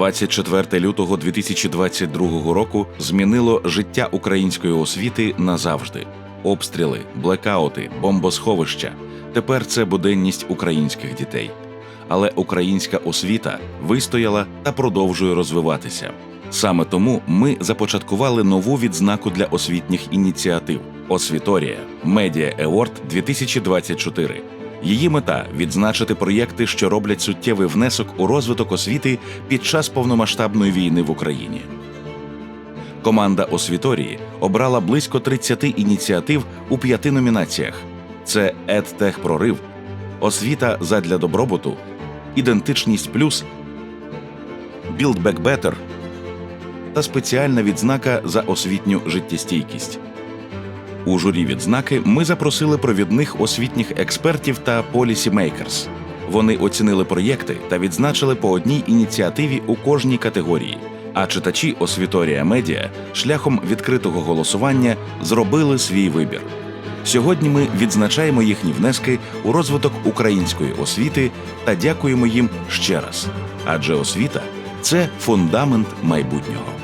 24 лютого 2022 року змінило життя української освіти назавжди. Обстріли, блекаути, бомбосховища. Тепер це буденність українських дітей. Але українська освіта вистояла та продовжує розвиватися. Саме тому ми започаткували нову відзнаку для освітніх ініціатив Освіторія Медіа Еворд 2024. Її мета відзначити проєкти, що роблять суттєвий внесок у розвиток освіти під час повномасштабної війни в Україні. Команда Освіторії обрала близько 30 ініціатив у п'яти номінаціях: це «Едтехпрорив», освіта задля добробуту, ідентичність плюс, «Build Back Better» та спеціальна відзнака за освітню життєстійкість. У журі відзнаки ми запросили провідних освітніх експертів та полісімейкерс. Вони оцінили проєкти та відзначили по одній ініціативі у кожній категорії. А читачі Освіторія Медіа шляхом відкритого голосування зробили свій вибір. Сьогодні ми відзначаємо їхні внески у розвиток української освіти та дякуємо їм ще раз. Адже освіта це фундамент майбутнього.